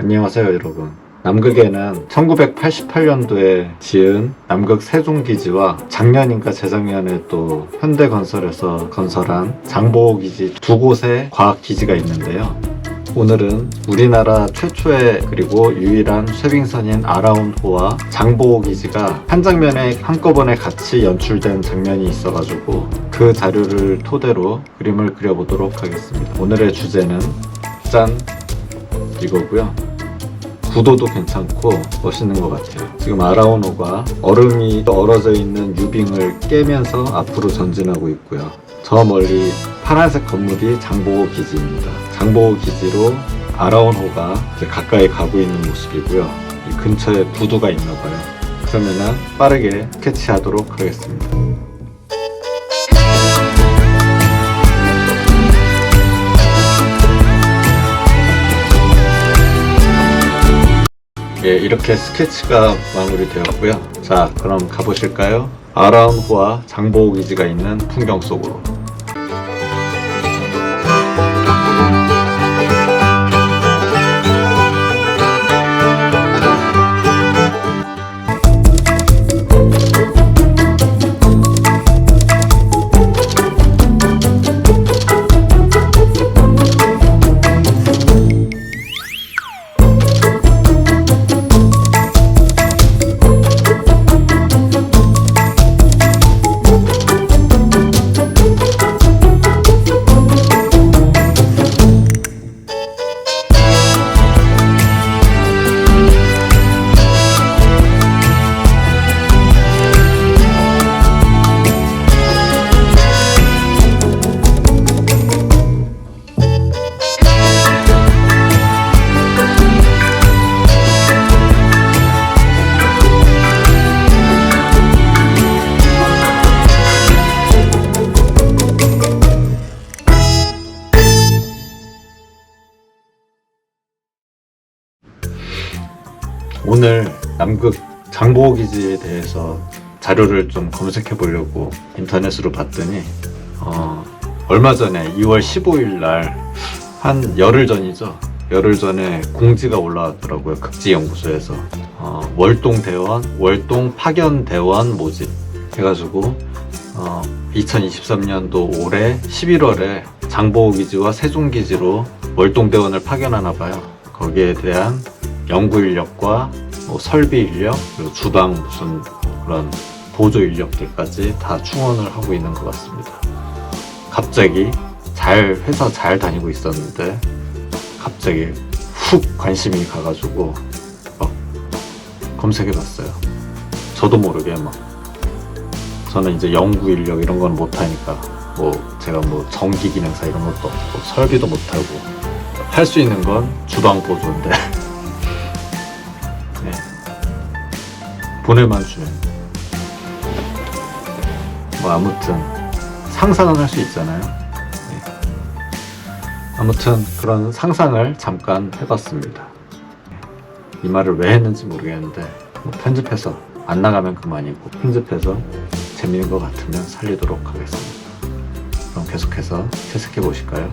안녕하세요 여러분. 남극에는 1988년도에 지은 남극 세종기지와 작년인가 재작년에 또 현대건설에서 건설한 장보고기지 두 곳의 과학기지가 있는데요. 오늘은 우리나라 최초의 그리고 유일한 쇠빙선인 아라운호와 장보고기지가 한 장면에 한꺼번에 같이 연출된 장면이 있어가지고 그 자료를 토대로 그림을 그려보도록 하겠습니다. 오늘의 주제는 짠 이거고요. 구도도 괜찮고 멋있는 것 같아요. 지금 아라오노가 얼음이 얼어져 있는 유빙을 깨면서 앞으로 전진하고 있고요. 저 멀리 파란색 건물이 장보고 기지입니다. 장보고 기지로 아라온호가 가까이 가고 있는 모습이고요. 이 근처에 부두가 있나 봐요. 그러면은 빠르게 스케치하도록 하겠습니다. 예, 이렇게 스케치가 마무리되었고요. 자, 그럼 가보실까요? 아라운호와 장보고 기지가 있는 풍경 속으로. 남극 장보고 기지에 대해서 자료를 좀 검색해 보려고 인터넷으로 봤더니 어, 얼마 전에 2월 15일 날 한 열흘 전이죠. 열흘 전에 공지가 올라왔더라고요. 극지연구소에서 어, 월동 대원, 월동 파견 대원 모집 해가지고 어, 2023년도 올해 11월에 장보고 기지와 세종 기지로 월동 대원을 파견하나 봐요. 거기에 대한 연구 인력과 뭐 설비 인력 그리고 주방 무슨 그런 보조 인력들까지 다 충원을 하고 있는 것 같습니다. 갑자기 잘 회사 잘 다니고 있었는데 갑자기 훅 관심이 가가지고 막 검색해봤어요. 저도 모르게 막 저는 이제 연구 인력 이런 건 못하니까 뭐 제가 뭐 전기 기능사 이런 것도 없고 설비도 못하고 할 수 있는 건 주방 보조인데 보낼만 주면 뭐 아무튼 상상은 할 수 있잖아요. 네. 아무튼 그런 상상을 잠깐 해봤습니다. 이 말을 왜 했는지 모르겠는데 뭐 편집해서 안 나가면 그만이고 편집해서 재밌는 것 같으면 살리도록 하겠습니다. 그럼 계속해서 채색해 보실까요?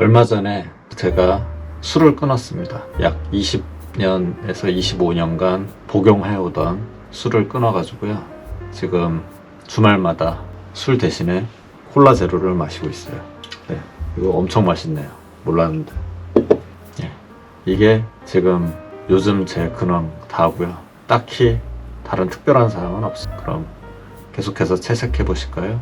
얼마 전에 제가 술을 끊었습니다. 약 20년에서 25년간 복용해오던 술을 끊어가지고요. 지금 주말마다 술 대신에 콜라 제로를 마시고 있어요. 네, 이거 엄청 맛있네요. 몰랐는데. 예, 이게 지금 요즘 제 근황 다고요. 딱히 다른 특별한 사항은 없어요. 그럼 계속해서 채색해 보실까요?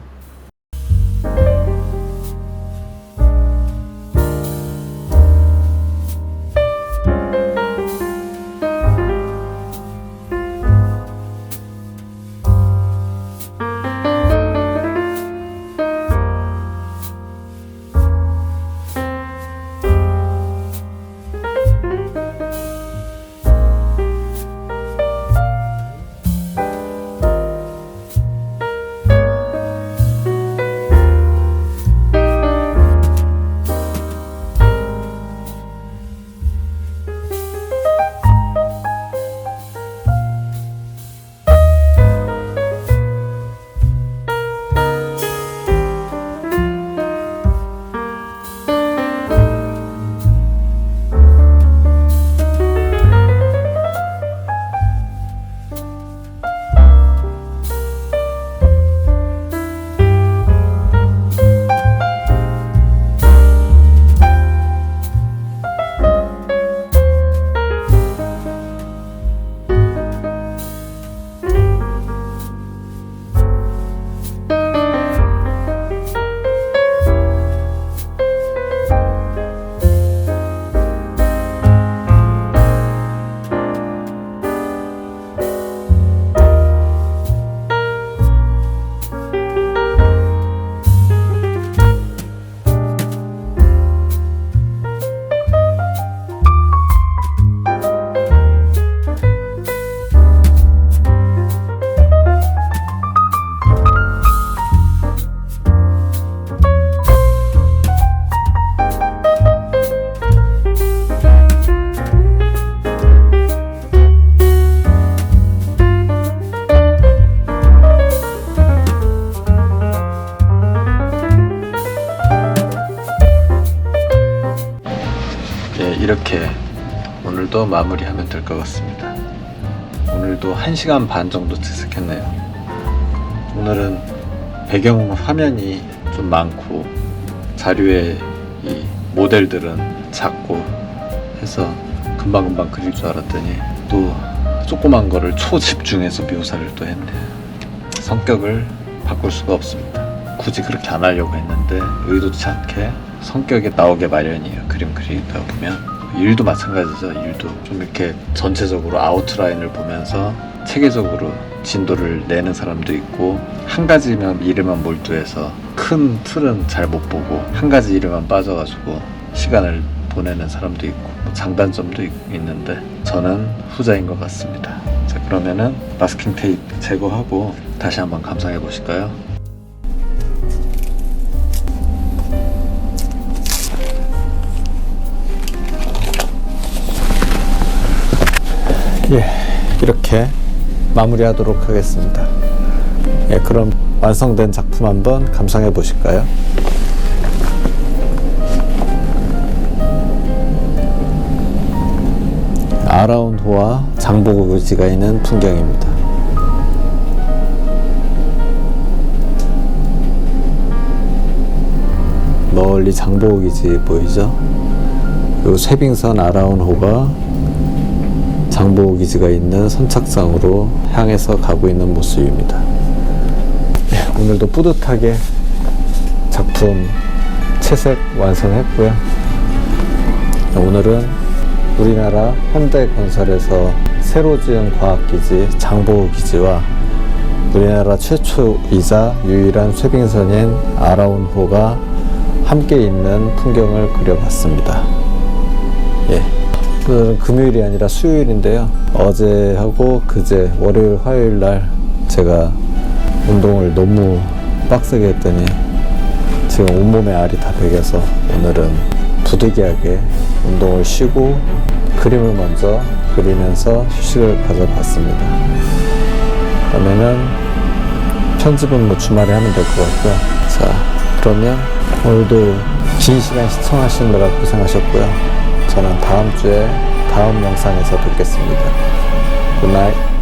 마무리하면 될 것 같습니다. 오늘도 1시간 반 정도 채색했네요. 오늘은 배경 화면이 좀 많고 자료에 이 모델들은 작고 해서 금방금방 그릴 줄 알았더니 또 조그만 거를 초집중해서 묘사를 또 했네요. 성격을 바꿀 수가 없습니다. 굳이 그렇게 안 하려고 했는데 의도치 않게 성격이 나오게 마련이에요. 그림 그리다 보면 일도 마찬가지죠. 일도 좀 이렇게 전체적으로 아웃라인을 보면서 체계적으로 진도를 내는 사람도 있고 한 가지만 일에만 몰두해서 큰 틀은 잘 못 보고 한 가지 일에만 빠져가지고 시간을 보내는 사람도 있고 뭐 장단점도 있, 있는데 저는 후자인 것 같습니다. 자 그러면은 마스킹 테이프 제거하고 다시 한번 감상해 보실까요? 예, 이렇게 마무리하도록 하겠습니다. 예, 그럼 완성된 작품 한번 감상해 보실까요? 아라운 호와 장보고지가 있는 풍경입니다. 멀리 장보고 기지 보이죠? 그리고 쇠빙선 아라운 호가 장보 기지가 있는 선착장으로 향해서 가고 있는 모습입니다. 네, 오늘도 뿌듯하게 작품 채색 완성했고요. 네, 오늘은 우리나라 현대건설에서 새로 지은 과학기지 장보기지와 우리나라 최초이자 유일한 쇠빙선인 아라운호가 함께 있는 풍경을 그려봤습니다. 예. 오늘은 금요일이 아니라 수요일인데요. 어제하고 그제 월요일 화요일 날 제가 운동을 너무 빡세게 했더니 지금 온몸에 알이 다 베겨서 오늘은 부득이하게 운동을 쉬고 그림을 먼저 그리면서 휴식을 가져봤습니다. 그러면은 편집은 뭐 주말에 하면 될 것 같고요. 자, 그러면 오늘도 긴 시간 시청하시느라 고생하셨고요. 저는 다음 주에 다음 영상에서 뵙겠습니다. 굿나잇.